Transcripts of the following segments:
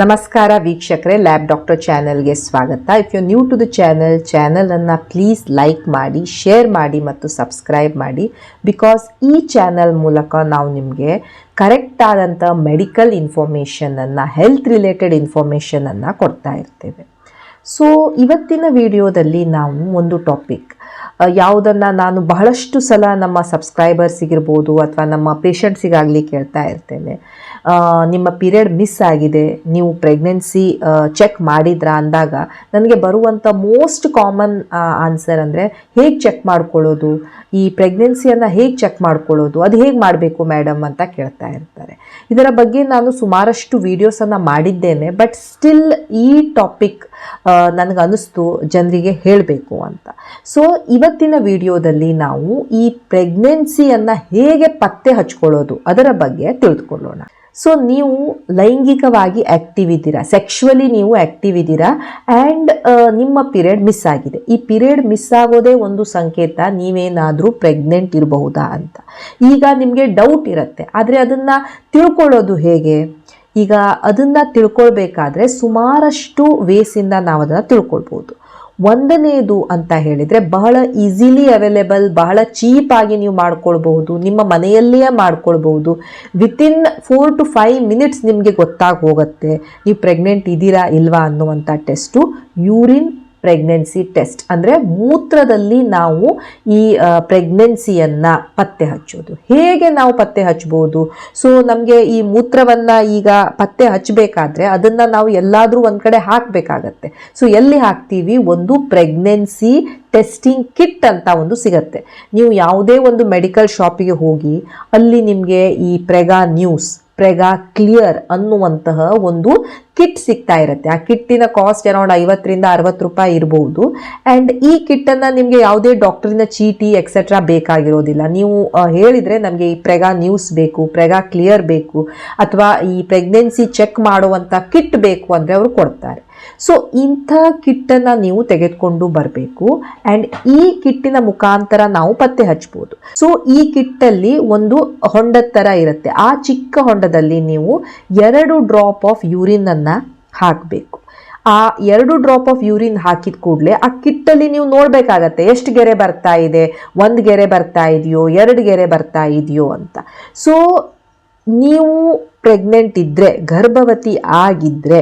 ನಮಸ್ಕಾರ ವೀಕ್ಷಕರೇ lab doctor ಚಾನೆಲ್ಗೆ ಸ್ವಾಗತ. If you new to the channel ಚಾನಲನ್ನು ಪ್ಲೀಸ್ ಲೈಕ್ ಮಾಡಿ ಶೇರ್ ಮಾಡಿ ಮತ್ತು ಸಬ್ಸ್ಕ್ರೈಬ್ ಮಾಡಿ. ಬಿಕಾಸ್ ಈ ಚಾನಲ್ ಮೂಲಕ ನಾವು ನಿಮಗೆ ಕರೆಕ್ಟ್ ಆದಂಥ ಮೆಡಿಕಲ್ ಇನ್ಫಾರ್ಮೇಷನನ್ನು ಹೆಲ್ತ್ ರಿಲೇಟೆಡ್ ಇನ್ಫಾರ್ಮೇಷನನ್ನು ಕೊಡ್ತಾ ಇರ್ತೇವೆ. ಸೊ ಇವತ್ತಿನ ವಿಡಿಯೋದಲ್ಲಿ ನಾವು ಒಂದು ಟಾಪಿಕ್ ಯಾವುದನ್ನು ನಾನು ಬಹಳಷ್ಟು ಸಲ ನಮ್ಮ ಸಬ್ಸ್ಕ್ರೈಬರ್ಸಿಗಿರ್ಬೋದು ಅಥವಾ ನಮ್ಮ ಪೇಷಂಟ್ಸಿಗಾಗಲಿ ಕೇಳ್ತಾ ಇರ್ತೇನೆ. ನಿಮ್ಮ ಪೀರಿಯಡ್ ಮಿಸ್ ಆಗಿದೆ, ನೀವು ಪ್ರೆಗ್ನೆನ್ಸಿ ಚೆಕ್ ಮಾಡಿದ್ರಾ ಅಂದಾಗ ನನಗೆ ಬರುವಂಥ ಮೋಸ್ಟ್ ಕಾಮನ್ ಆನ್ಸರ್ ಅಂದರೆ ಹೇಗೆ ಚೆಕ್ ಮಾಡ್ಕೊಳ್ಳೋದು, ಈ ಪ್ರೆಗ್ನೆನ್ಸಿಯನ್ನು ಹೇಗೆ ಚೆಕ್ ಮಾಡ್ಕೊಳ್ಳೋದು, ಅದು ಹೇಗೆ ಮಾಡಬೇಕು ಮೇಡಮ್ ಅಂತ ಕೇಳ್ತಾ ಇರ್ತಾರೆ. ಇದರ ಬಗ್ಗೆ ನಾನು ಸುಮಾರಷ್ಟು ವೀಡಿಯೋಸನ್ನು ಮಾಡಿದ್ದೇನೆ ಬಟ್ ಸ್ಟಿಲ್ ಈ ಟಾಪಿಕ್ ನನಗನ್ನಿಸ್ತು, ಜನರಿಗೆ ಹೇಳಬೇಕು ಅಂತ. ಸೊ ಇವತ್ತಿನ ವಿಡಿಯೋದಲ್ಲಿ ನಾವು ಈ ಪ್ರೆಗ್ನೆನ್ಸಿಯನ್ನು ಹೇಗೆ ಪತ್ತೆ ಹಚ್ಕೊಳ್ಳೋದು ಅದರ ಬಗ್ಗೆ ತಿಳಿದುಕೊಳ್ಳೋಣ. ಸೊ ನೀವು ಲೈಂಗಿಕವಾಗಿ ಆ್ಯಕ್ಟಿವ್ ಇದ್ದೀರಾ ಸೆಕ್ಷುವಲಿ ನೀವು ಆ್ಯಕ್ಟಿವ್ ಇದ್ದೀರಾ ಆ್ಯಂಡ್ ನಿಮ್ಮ ಪಿರಿಯಡ್ ಮಿಸ್ ಆಗಿದೆ. ಈ ಪಿರಿಯಡ್ ಮಿಸ್ ಆಗೋದೇ ಒಂದು ಸಂಕೇತ, ನೀವೇನಾದರೂ ಪ್ರೆಗ್ನೆಂಟ್ ಇರಬಹುದಾ ಅಂತ. ಈಗ ನಿಮಗೆ ಡೌಟ್ ಇರುತ್ತೆ, ಆದರೆ ಅದನ್ನು ತಿಳ್ಕೊಳ್ಳೋದು ಹೇಗೆ? ಈಗ ಅದನ್ನು ತಿಳ್ಕೊಳ್ಬೇಕಾದ್ರೆ ಸುಮಾರಷ್ಟು ವೇಸಿಂದ ನಾವು ಅದನ್ನು ತಿಳ್ಕೊಳ್ಬೋದು ಒಂದನೇದು ಅಂತ ಹೇಳಿದರೆ ಬಹಳ ಈಸಿಲಿ ಅವೈಲೇಬಲ್ ಬಹಳ ಚೀಪಾಗಿ ನೀವು ಮಾಡ್ಕೊಳ್ಬಹುದು, ನಿಮ್ಮ ಮನೆಯಲ್ಲಿಯೇ ಮಾಡ್ಕೊಳ್ಬಹುದು. Within four to five minutes ನಿಮಗೆ ಗೊತ್ತಾಗಿ ಹೋಗುತ್ತೆ. ನೀವು ಪ್ರೆಗ್ನೆಂಟ್ ಇದ್ದೀರಾ ಇಲ್ವಾ ಅನ್ನುವಂಥ ಟೆಸ್ಟು ಯೂರಿನ್ ಪ್ರೆಗ್ನೆನ್ಸಿ ಟೆಸ್ಟ್ ಅಂದರೆ ಮೂತ್ರದಲ್ಲಿ ನಾವು ಈ ಪ್ರೆಗ್ನೆನ್ಸಿಯನ್ನು ಪತ್ತೆ ಹಚ್ಚೋದು. ಹೇಗೆ ನಾವು ಪತ್ತೆ ಹಚ್ಬೋದು? ಸೊ ನಮಗೆ ಈ ಮೂತ್ರವನ್ನು ಈಗ ಪತ್ತೆ ಹಚ್ಚಬೇಕಾದ್ರೆ ಅದನ್ನು ನಾವು ಎಲ್ಲಾದರೂ ಒಂದು ಕಡೆ ಹಾಕಬೇಕಾಗತ್ತೆ. ಸೊ ಎಲ್ಲಿ ಹಾಕ್ತೀವಿ? ಒಂದು ಪ್ರೆಗ್ನೆನ್ಸಿ ಟೆಸ್ಟಿಂಗ್ ಕಿಟ್ ಅಂತ ಒಂದು ಸಿಗತ್ತೆ. ನೀವು ಯಾವುದೇ ಒಂದು ಮೆಡಿಕಲ್ ಶಾಪಿಗೆ ಹೋಗಿ ಅಲ್ಲಿ ನಿಮಗೆ ಈ ಪ್ರೆಗಾ ನ್ಯೂಸ್ ಪ್ರೆಗಾ ಕ್ಲಿಯರ್ ಅನ್ನುವಂತಹ ಒಂದು ಕಿಟ್ ಸಿಗ್ತಾ ಇರುತ್ತೆ. ಆ ಕಿಟ್ಟಿನ ಕಾಸ್ಟ್ ಅರೌಂಡ್ ಐವತ್ತರಿಂದ ಅರವತ್ತು ರೂಪಾಯಿ ಇರಬಹುದು ಆ್ಯಂಡ್ ಈ ಕಿಟ್ಟನ್ನು ನಿಮಗೆ ಯಾವುದೇ ಡಾಕ್ಟರಿನ ಚೀಟಿ ಎಕ್ಸೆಟ್ರಾ ಬೇಕಾಗಿರೋದಿಲ್ಲ. ನೀವು ಹೇಳಿದ್ರೆ ನಮಗೆ ಈ ಪ್ರೆಗಾ ನ್ಯೂಸ್ ಬೇಕು ಪ್ರೆಗಾ ಕ್ಲಿಯರ್ ಬೇಕು, ಅಥವಾ ಈ ಪ್ರೆಗ್ನೆನ್ಸಿ ಚೆಕ್ ಮಾಡುವಂಥ ಕಿಟ್ ಬೇಕು ಅಂದರೆ ಅವರು ಕೊಡ್ತಾರೆ. ಸೊ ಇಂಥ ಕಿಟ್ಟನ್ನು ನೀವು ತೆಗೆದುಕೊಂಡು ಬರಬೇಕು. ಆ್ಯಂಡ್ ಈ ಕಿಟ್ಟಿನ ಮುಖಾಂತರ ನಾವು ಪತ್ತೆ ಹಚ್ಬೋದು. ಸೊ ಈ ಕಿಟ್ಟಲ್ಲಿ ಒಂದು ಹೊಂಡದ ಥರ ಇರುತ್ತೆ. ಆ ಚಿಕ್ಕ ಹೊಂಡದಲ್ಲಿ ನೀವು ಎರಡು ಡ್ರಾಪ್ ಆಫ್ ಯೂರಿನನ್ನು ಹಾಕಬೇಕು. ಆ ಎರಡು ಡ್ರಾಪ್ ಆಫ್ ಯೂರಿನ್ ಹಾಕಿದ ಕೂಡಲೇ ಆ ಕಿಟ್ಟಲ್ಲಿ ನೀವು ನೋಡಬೇಕಾಗತ್ತೆ, ಎಷ್ಟು ಗೆರೆ ಬರ್ತಾ ಇದೆ, ಒಂದು ಗೆರೆ ಬರ್ತಾ ಇದೆಯೋ, ಎರಡು ಗೆರೆ ಬರ್ತಾ ಇದೆಯೋ ಅಂತ. ಸೊ ನೀವು ಪ್ರೆಗ್ನೆಂಟ್ ಇದ್ದರೆ ಗರ್ಭವತಿ ಆಗಿದ್ದರೆ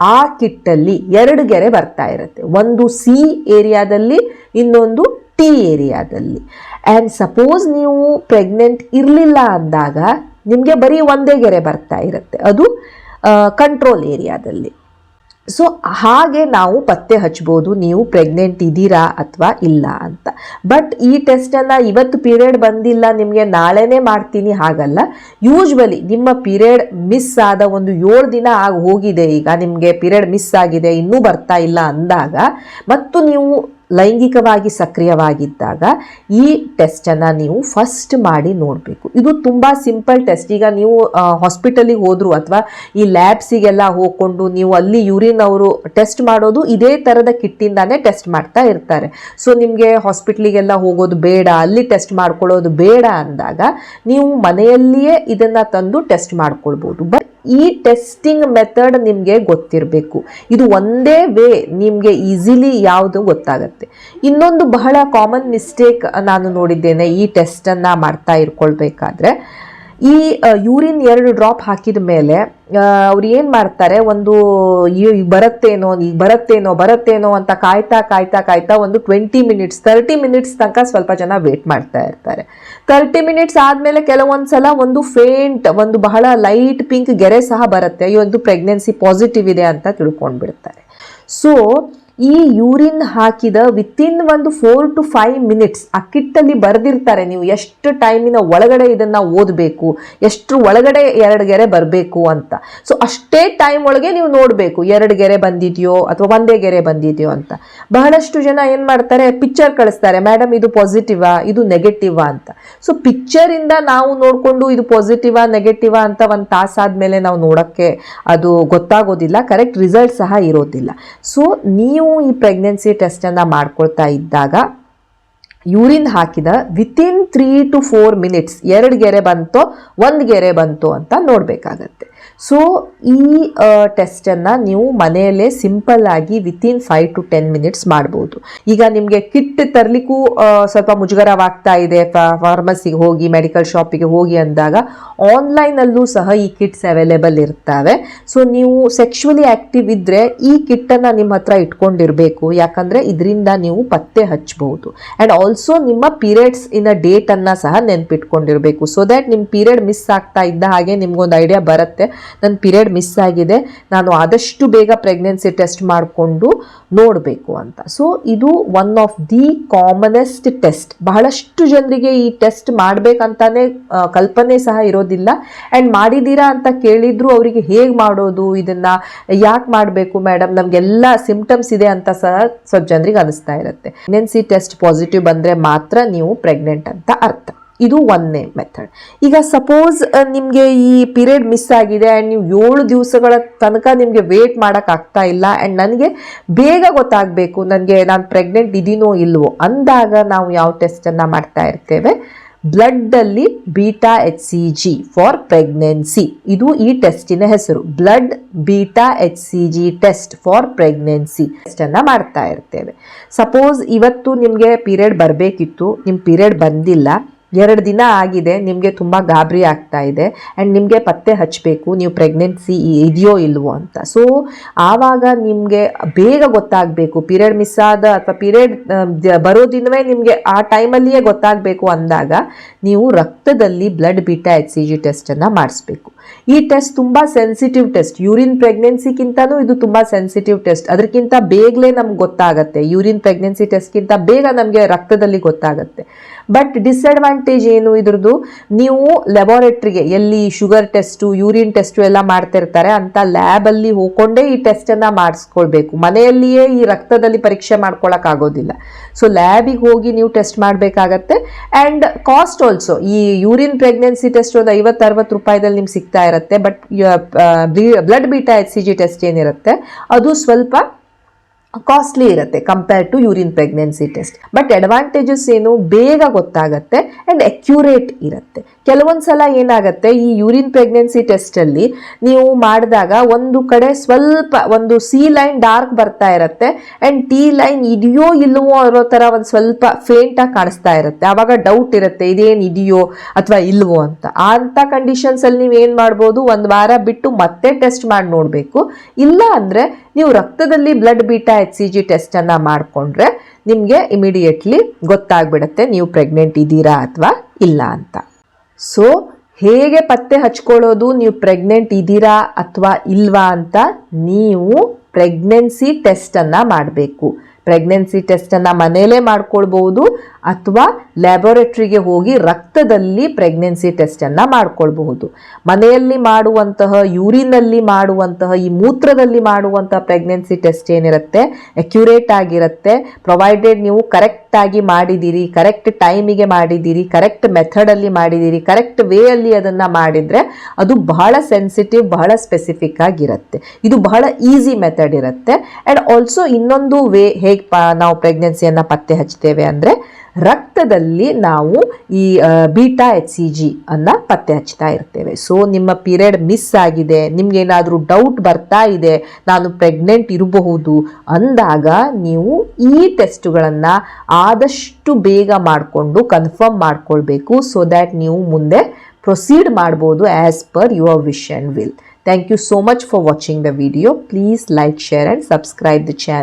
ಆ ಕಿಟ್ಟಲ್ಲಿ ಎರಡು ಗೆರೆ ಬರ್ತಾ ಇರುತ್ತೆ. ಒಂದು ಸಿ ಏರಿಯಾದಲ್ಲಿ, ಇನ್ನೊಂದು ಟಿ ಏರಿಯಾದಲ್ಲಿ. ಆ್ಯಂಡ್ ಸಪೋಸ್ ನೀವು ಪ್ರೆಗ್ನೆಂಟ್ ಇರಲಿಲ್ಲ ಅಂದಾಗ, ನಿಮಗೆ ಬರೀ ಒಂದೇ ಗೆರೆ ಬರ್ತಾ ಇರುತ್ತೆ. ಅದು ಕಂಟ್ರೋಲ್ ಏರಿಯಾದಲ್ಲಿ. ಸೊ ಹಾಗೆ ನಾವು ಪತ್ತೆ ಹಚ್ಬೋದು, ನೀವು ಪ್ರೆಗ್ನೆಂಟ್ ಇದ್ದೀರಾ ಅಥವಾ ಇಲ್ಲ ಅಂತ. ಬಟ್ ಈ ಟೆಸ್ಟನ್ನು ಇವತ್ತು ಪೀರಿಯಡ್ ಬಂದಿಲ್ಲ, ನಿಮಗೆ ನಾಳೆನೇ ಮಾಡ್ತೀನಿ ಹಾಗಲ್ಲ. ಯೂಶ್ವಲಿ ನಿಮ್ಮ ಪೀರಿಯಡ್ ಮಿಸ್ ಆದ ಒಂದು ಏಳು ದಿನ ಆಗಿ ಹೋಗಿದೆ ಈಗ, ನಿಮಗೆ ಪೀರಿಯಡ್ ಮಿಸ್ ಆಗಿದೆ, ಇನ್ನೂ ಬರ್ತಾ ಇಲ್ಲ ಅಂದಾಗ, ಮತ್ತು ನೀವು ಲೈಂಗಿಕವಾಗಿ ಸಕ್ರಿಯವಾಗಿದ್ದಾಗ ಈ ಟೆಸ್ಟನ್ನು ನೀವು ಫಸ್ಟ್ ಮಾಡಿ ನೋಡಬೇಕು. ಇದು ತುಂಬ ಸಿಂಪಲ್ ಟೆಸ್ಟ್ ಈಗ ನೀವು ಹಾಸ್ಪಿಟಲಿಗೆ ಹೋದರೂ ಅಥವಾ ಈ ಲ್ಯಾಬ್ಸಿಗೆಲ್ಲ ಹೋಗ್ಕೊಂಡು ನೀವು ಅಲ್ಲಿ ಯೂರಿನ್ ಅವರು ಟೆಸ್ಟ್ ಮಾಡೋದು ಇದೇ ಥರದ ಕಿಟ್ಟಿಂದಾನೇ ಟೆಸ್ಟ್ ಮಾಡ್ತಾ ಇರ್ತಾರೆ. ಸೊ ನಿಮಗೆ ಹಾಸ್ಪಿಟ್ಲಿಗೆಲ್ಲ ಹೋಗೋದು ಬೇಡ, ಅಲ್ಲಿ ಟೆಸ್ಟ್ ಮಾಡ್ಕೊಳ್ಳೋದು ಬೇಡ ಅಂದಾಗ ನೀವು ಮನೆಯಲ್ಲಿಯೇ ಇದನ್ನು ತಂದು ಟೆಸ್ಟ್ ಮಾಡ್ಕೊಳ್ಬೋದು. ಬಟ್ ಈ ಟೆಸ್ಟಿಂಗ್ ಮೆಥಡ್ ನಿಮಗೆ ಗೊತ್ತಿರಬೇಕು. ಇದು ಒಂದೇ ವೇ ನಿಮಗೆ ಈಸಿಲಿ ಯಾವುದು ಗೊತ್ತಾಗುತ್ತೆ. ಇನ್ನೊಂದು ಬಹಳ ಕಾಮನ್ ಮಿಸ್ಟೇಕ್ ನಾನು ನೋಡಿದ್ದೇನೆ ಈ ಟೆಸ್ಟನ್ನು ಮಾಡ್ತಾ ಇರ್ಕೊಳ್ಬೇಕಾದ್ರೆ. ಈ ಯೂರಿನ್ ಎರಡು ಡ್ರಾಪ್ ಹಾಕಿದ ಮೇಲೆ ಅವ್ರು ಏನು ಮಾಡ್ತಾರೆ, ಒಂದು ಈಗ ಬರುತ್ತೇನೋ ಈಗ ಬರುತ್ತೇನೋ ಬರುತ್ತೇನೋ ಅಂತ ಕಾಯ್ತಾ ಕಾಯ್ತಾ ಕಾಯ್ತಾ ಒಂದು ಟ್ವೆಂಟಿ ಮಿನಿಟ್ಸ್ ತರ್ಟಿ ಮಿನಿಟ್ಸ್ ತನಕ ಸ್ವಲ್ಪ ಜನ ವೇಟ್ ಮಾಡ್ತಾ ಇರ್ತಾರೆ. ತರ್ಟಿ ಮಿನಿಟ್ಸ್ ಆದಮೇಲೆ ಕೆಲವೊಂದು ಸಲ ಒಂದು ಫೇಂಟ್ ಒಂದು ಬಹಳ ಲೈಟ್ ಪಿಂಕ್ ಗೆರೆ ಸಹ ಬರುತ್ತೆ. ಈ ಒಂದು ಪ್ರೆಗ್ನೆನ್ಸಿ ಪಾಸಿಟಿವ್ ಇದೆ ಅಂತ ತಿಳ್ಕೊಂಡ್ಬಿಡ್ತಾರೆ. ಸೊ ಈ ಯೂರಿನ್ ಹಾಕಿದ ವಿತಿನ್ ಒಂದು ಫೋರ್ ಟು ಫೈವ್ ಮಿನಿಟ್ಸ್ ಆ ಕಿಟ್ಟಲ್ಲಿ ಬರೆದಿರ್ತಾರೆ ನೀವು ಎಷ್ಟು ಟೈಮಿನ ಒಳಗಡೆ ಇದನ್ನು ಓದಬೇಕು, ಎಷ್ಟು ಒಳಗಡೆ ಎರಡು ಗೆರೆ ಬರಬೇಕು ಅಂತ. ಸೊ ಅಷ್ಟೇ ಟೈಮ್ ಒಳಗೆ ನೀವು ನೋಡಬೇಕು, ಎರಡು ಗೆರೆ ಬಂದಿದೆಯೋ ಅಥವಾ ಒಂದೇ ಗೆರೆ ಬಂದಿದೆಯೋ ಅಂತ. ಬಹಳಷ್ಟು ಜನ ಏನು ಮಾಡ್ತಾರೆ ಪಿಕ್ಚರ್ ಕಳಿಸ್ತಾರೆ ಮೇಡಮ್ ಇದು ಪಾಸಿಟಿವಾ ಇದು ನೆಗೆಟಿವಾ ಅಂತ. ಸೊ ಪಿಕ್ಚರಿಂದ ನಾವು ನೋಡಿಕೊಂಡು ಇದು ಪಾಸಿಟಿವಾ ನೆಗೆಟಿವಾ ಅಂತ ಒಂದು ತಾಸಾದ್ಮೇಲೆ ನಾವು ನೋಡೋಕ್ಕೆ ಅದು ಗೊತ್ತಾಗೋದಿಲ್ಲ ಕರೆಕ್ಟ್ ರಿಸಲ್ಟ್ ಸಹ ಇರೋದಿಲ್ಲ. ಸೊ ನೀವು ಈ ಪ್ರೆಗ್ನೆನ್ಸಿ ಟೆಸ್ಟನ್ನು ಮಾಡ್ಕೊಳ್ತಾ ಇದ್ದಾಗ ಯೂರಿನ್ ಹಾಕಿದ within three to four minutes ಎರಡು ಗೆರೆ ಬಂತೋ, ಒಂದು ಗೆರೆ ಬಂತು ಅಂತ ನೋಡಬೇಕಾಗತ್ತೆ. ಸೊ ಈ ಟೆಸ್ಟನ್ನು ನೀವು ಮನೆಯಲ್ಲೇ ಸಿಂಪಲ್ ಆಗಿ within five to ten minutes ಮಾಡ್ಬೋದು. ಈಗ ನಿಮಗೆ ಕಿಟ್ ತರಲಿಕ್ಕೂ ಸ್ವಲ್ಪ ಮುಜುಗರವಾಗ್ತಾ ಇದೆ. ಫಾರ್ಮಸಿಗೆ ಹೋಗಿ ಮೆಡಿಕಲ್ ಶಾಪಿಗೆ ಹೋಗಿ ಅಂದಾಗ ಆನ್ಲೈನಲ್ಲೂ ಸಹ ಈ ಕಿಟ್ಸ್ ಅವೈಲೇಬಲ್ ಇರ್ತವೆ. ಸೊ ನೀವು ಸೆಕ್ಷುವಲಿ ಆ್ಯಕ್ಟಿವ್ ಇದ್ದರೆ ಈ ಕಿಟ್ಟನ್ನು ನಿಮ್ಮ ಹತ್ರ ಇಟ್ಕೊಂಡಿರಬೇಕು. ಯಾಕಂದರೆ ಇದರಿಂದ ನೀವು ಪತ್ತೆ ಹಚ್ಚಬಹುದು ಆ್ಯಂಡ್ ಆಲ್ಸೋ ನಿಮ್ಮ ಪೀರಿಯಡ್ಸ್ ಇನ್ ಡೇಟನ್ನು ಸಹ ನೆನಪಿಟ್ಕೊಂಡಿರಬೇಕು. ಸೊ ದ್ಯಾಟ್ ನಿಮ್ಮ ಪೀರಿಯಡ್ ಮಿಸ್ ಆಗ್ತಾ ಇದ್ದ ಹಾಗೆ ನಿಮಗೊಂದು ಐಡಿಯಾ ಬರುತ್ತೆ. ನನ್ನ ಪಿರಿಯಡ್ ಮಿಸ್ ಆಗಿದೆ. ನಾನು ಆದಷ್ಟು ಬೇಗ ಪ್ರೆಗ್ನೆನ್ಸಿ ಟೆಸ್ಟ್ ಮಾಡಿಕೊಂಡು ನೋಡಬೇಕು ಅಂತ. ಸೊ, ಇದು one of the commonest test. ಬಹಳಷ್ಟು ಜನರಿಗೆ ಈ ಟೆಸ್ಟ್ ಮಾಡಬೇಕಂತಾನೆ ಕಲ್ಪನೆ ಸಹ ಇರೋದಿಲ್ಲ. ಆ್ಯಂಡ್ ಮಾಡಿದ್ದೀರಾ ಅಂತ ಕೇಳಿದ್ರು ಅವರಿಗೆ ಹೇಗೆ ಮಾಡೋದು, ಇದನ್ನು ಯಾಕೆ ಮಾಡಬೇಕು ಮೇಡಮ್ ನಮಗೆಲ್ಲ ಸಿಂಪ್ಟಮ್ಸ್ ಇದೆ ಅಂತ ಸಹ ಸ್ವಲ್ಪ ಜನರಿಗೆ ಅನಿಸ್ತಾ ಇರುತ್ತೆ. ಪ್ರೆಗ್ನೆನ್ಸಿ ಟೆಸ್ಟ್ ಪಾಸಿಟಿವ್ ಬಂದರೆ ಮಾತ್ರ ನೀವು ಪ್ರೆಗ್ನೆಂಟ್ ಅಂತ ಅರ್ಥ. ಇದು ಒಂದನೇ ಮೆಥಡ್ ಈಗ ಸಪೋಸ್ ನಿಮಗೆ ಈ ಪೀರಿಯಡ್ ಮಿಸ್ ಆಗಿದೆ ಆ್ಯಂಡ್ ನೀವು ಏಳು ದಿವಸಗಳ ತನಕ ನಿಮಗೆ ವೇಟ್ ಮಾಡೋಕ್ಕಾಗ್ತಾ ಇಲ್ಲ ಆ್ಯಂಡ್ ನನಗೆ ಬೇಗ ಗೊತ್ತಾಗಬೇಕು, ನನಗೆ ನಾನು ಪ್ರೆಗ್ನೆಂಟ್ ಇದೀನೋ ಇಲ್ವೋ ಅಂದಾಗ ನಾವು ಯಾವ ಟೆಸ್ಟನ್ನು ಮಾಡ್ತಾ ಇರ್ತೇವೆ? ಬ್ಲಡ್ಡಲ್ಲಿ beta H C G for pregnancy ಇದು ಈ ಟೆಸ್ಟಿನ ಹೆಸರು. Blood beta H C G test for pregnancy ಟೆಸ್ಟನ್ನು ಮಾಡ್ತಾ ಇರ್ತೇವೆ. ಸಪೋಸ್ ಇವತ್ತು ನಿಮಗೆ ಪೀರಿಯಡ್ ಬರಬೇಕಿತ್ತು ನಿಮ್ಮ ಪೀರಿಯಡ್ ಬಂದಿಲ್ಲ ಎರಡು ದಿನ ಆಗಿದೆ, ನಿಮಗೆ ತುಂಬ ಗಾಬರಿ ಆಗ್ತಾ ಇದೆ ಆ್ಯಂಡ್ ನಿಮಗೆ ಪತ್ತೆ ಹಚ್ಚಬೇಕು ನೀವು ಪ್ರೆಗ್ನೆನ್ಸಿ ಇದೆಯೋ ಇಲ್ವೋ ಅಂತ. ಸೊ ಆವಾಗ ನಿಮಗೆ ಬೇಗ ಗೊತ್ತಾಗಬೇಕು ಪೀರಿಯಡ್ ಮಿಸ್ ಆದ ಅಥವಾ ಪೀರಿಯಡ್ ಬರೋ ದಿನವೇ ನಿಮಗೆ ಆ ಟೈಮಲ್ಲಿಯೇ ಗೊತ್ತಾಗಬೇಕು ಅಂದಾಗ, ನೀವು ರಕ್ತದಲ್ಲಿ blood beta H C G ಟೆಸ್ಟನ್ನು ಮಾಡಿಸ್ಬೇಕು. ಈ ಟೆಸ್ಟ್ ತುಂಬ ಸೆನ್ಸಿಟಿವ್ ಟೆಸ್ಟ್ ಯೂರಿನ್ ಪ್ರೆಗ್ನೆನ್ಸಿಗಿಂತನೂ ಇದು ತುಂಬ ಸೆನ್ಸಿಟಿವ್ ಟೆಸ್ಟ್ ಅದಕ್ಕಿಂತ ಬೇಗಲೇ ನಮ್ಗೆ ಗೊತ್ತಾಗುತ್ತೆ ಯೂರಿನ್ ಪ್ರೆಗ್ನೆನ್ಸಿ ಟೆಸ್ಟ್ಗಿಂತ ಬೇಗ ನಮಗೆ ರಕ್ತದಲ್ಲಿ ಗೊತ್ತಾಗುತ್ತೆ. ಬಟ್ ಡಿಸ್ಅಡ್ವಾಂಟೇಜ್ ಏನು ಇದ್ರದ್ದು? ನೀವು ಲೆಬೋರೇಟ್ರಿಗೆ ಎಲ್ಲಿ ಶುಗರ್ ಟೆಸ್ಟು ಯೂರಿನ್ ಟೆಸ್ಟು ಎಲ್ಲ ಮಾಡ್ತಿರ್ತಾರೆ ಅಂತ ಲ್ಯಾಬಲ್ಲಿ ಹೋಗ್ಕೊಂಡೇ ಈ ಟೆಸ್ಟನ್ನು ಮಾಡಿಸ್ಕೊಳ್ಬೇಕು. ಮನೆಯಲ್ಲಿಯೇ ಈ ರಕ್ತದಲ್ಲಿ ಪರೀಕ್ಷೆ ಮಾಡ್ಕೊಳಕ್ಕಾಗೋದಿಲ್ಲ ಸೊ ಲ್ಯಾಬಿಗೆ ಹೋಗಿ ನೀವು ಟೆಸ್ಟ್ ಮಾಡಬೇಕಾಗತ್ತೆ. ಆ್ಯಂಡ್ ಕಾಸ್ಟ್ ಆಲ್ಸೋ ಈ ಯೂರಿನ್ ಪ್ರೆಗ್ನೆನ್ಸಿ ಟೆಸ್ಟ್ ಒಂದು ಐವತ್ತು ಅರವತ್ತು ರೂಪಾಯಿದಲ್ಲಿ ನಿಮ್ಗೆ ಸಿಗ್ತಾ ಇರುತ್ತೆ but blood beta H C G test ಏನಿರುತ್ತೆ, ಅದು ಸ್ವಲ್ಪ ಕಾಸ್ಟ್ಲಿ ಇರುತ್ತೆ compare to urine pregnancy test but advantages ಏನು? ಬೇಗ ಗೊತ್ತಾಗತ್ತೆ ಆ್ಯಂಡ್ ಅಕ್ಯುರೇಟ್ ಇರುತ್ತೆ. ಕೆಲವೊಂದು ಸಲ ಏನಾಗುತ್ತೆ? ಈ ಯೂರಿನ್ ಪ್ರೆಗ್ನೆನ್ಸಿ ಟೆಸ್ಟಲ್ಲಿ ನೀವು ಮಾಡಿದಾಗ ಒಂದು ಕಡೆ ಸ್ವಲ್ಪ ಒಂದು ಸಿ ಲೈನ್ ಡಾರ್ಕ್ ಬರ್ತಾ ಇರುತ್ತೆ ಆ್ಯಂಡ್ ಟಿ ಲೈನ್ ಇದೆಯೋ ಇಲ್ಲವೋ ಅನ್ನೋ ಥರ ಒಂದು ಸ್ವಲ್ಪ ಫೇಂಟಾಗಿ ಕಾಣಿಸ್ತಾ ಇರುತ್ತೆ. ಆವಾಗ ಡೌಟ್ ಇರುತ್ತೆ, ಇದೇನು ಇದೆಯೋ ಅಥವಾ ಇಲ್ವೋ ಅಂತ. ಅಂಥ ಕಂಡೀಷನ್ಸಲ್ಲಿ ನೀವು ಏನು ಮಾಡ್ಬೋದು? ಒಂದು ವಾರ ಬಿಟ್ಟು ಮತ್ತೆ ಟೆಸ್ಟ್ ಮಾಡಿ ನೋಡಬೇಕು. ಇಲ್ಲ ಅಂದರೆ ನೀವು ರಕ್ತದಲ್ಲಿ blood beta H C G ಟೆಸ್ಟನ್ನು ಮಾಡಿಕೊಂಡ್ರೆ ನಿಮಗೆ ಇಮಿಡಿಯೇಟ್ಲಿ ಗೊತ್ತಾಗ್ಬಿಡುತ್ತೆ ನೀವು ಪ್ರೆಗ್ನೆಂಟ್ ಇದ್ದೀರಾ ಅಥವಾ ಇಲ್ಲ ಅಂತ. ಸೊ ಹೇಗೆ ಪತ್ತೆ ಹಚ್ಕೊಳ್ಳೋದು ನೀವು ಪ್ರೆಗ್ನೆಂಟ್ ಇದ್ದೀರಾ ಅಥವಾ ಇಲ್ವಾ ಅಂತ ನೀವು ಪ್ರೆಗ್ನೆನ್ಸಿ ಟೆಸ್ಟನ್ನು ಮಾಡಬೇಕು. ಪ್ರೆಗ್ನೆನ್ಸಿ ಟೆಸ್ಟನ್ನು ಮನೇಲೇ ಮಾಡ್ಕೊಳ್ಬೋದು ಅಥವಾ ಲ್ಯಾಬೊರೇಟ್ರಿಗೆ ಹೋಗಿ ರಕ್ತದಲ್ಲಿ ಪ್ರೆಗ್ನೆನ್ಸಿ ಟೆಸ್ಟನ್ನು ಮಾಡಿಕೊಳ್ಬಹುದು. ಮನೆಯಲ್ಲಿ ಮಾಡುವಂತಹ ಯೂರಿನಲ್ಲಿ ಮಾಡುವಂತಹ, ಈ ಮೂತ್ರದಲ್ಲಿ ಮಾಡುವಂತಹ ಪ್ರೆಗ್ನೆನ್ಸಿ ಟೆಸ್ಟ್ ಏನಿರುತ್ತೆ? ಅಕ್ಯುರೇಟ್ ಆಗಿರುತ್ತೆ. ಪ್ರೊವೈಡೆಡ್ ನೀವು ಕರೆಕ್ಟಾಗಿ ಮಾಡಿದ್ದೀರಿ ಕರೆಕ್ಟ್ ಟೈಮಿಗೆ ಮಾಡಿದ್ದೀರಿ ಕರೆಕ್ಟ್ ಮೆಥಡಲ್ಲಿ ಮಾಡಿದ್ದೀರಿ ಕರೆಕ್ಟ್ ವೇಯಲ್ಲಿ ಅದನ್ನು ಮಾಡಿದರೆ ಅದು ಬಹಳ ಸೆನ್ಸಿಟಿವ್ ಬಹಳ ಸ್ಪೆಸಿಫಿಕ್ ಆಗಿರುತ್ತೆ. ಇದು ಬಹಳ ಈಸಿ ಮೆಥಡ್ ಇರುತ್ತೆ. ಆ್ಯಂಡ್ ಆಲ್ಸೋ ಇನ್ನೊಂದು ವೇ ಹೇಗೆ ನಾವು ಪ್ರೆಗ್ನೆನ್ಸಿಯನ್ನು ಪತ್ತೆ ಹಚ್ತೇವೆ ಅಂದರೆ ರಕ್ತದಲ್ಲಿ ನಾವು ಈ ಬೀಟಾ ಎಚ್ ಸಿ ಜಿ ಅನ್ನು ಪತ್ತೆ ಹಚ್ತಾ ಇರ್ತೇವೆ. ಸೊ ನಿಮ್ಮ ಪೀರಿಯಡ್ ಮಿಸ್ ಆಗಿದೆ, ನಿಮ್ಗೇನಾದರೂ ಡೌಟ್ ಬರ್ತಾ ಇದೆ, ನಾನು ಪ್ರೆಗ್ನೆಂಟ್ ಇರಬಹುದು ಅಂದಾಗ ನೀವು ಈ ಟೆಸ್ಟ್ಗಳನ್ನು ಆದಷ್ಟು ಬೇಗ ಮಾಡಿಕೊಂಡು ಕನ್ಫರ್ಮ್ ಮಾಡ್ಕೊಳ್ಬೇಕು ಸೊ ದ್ಯಾಟ್ ನೀವು ಮುಂದೆ ಪ್ರೊಸೀಡ್ ಮಾಡ್ಬೋದು as per your wish and will thank you so much for watching the video please like share and subscribe the channel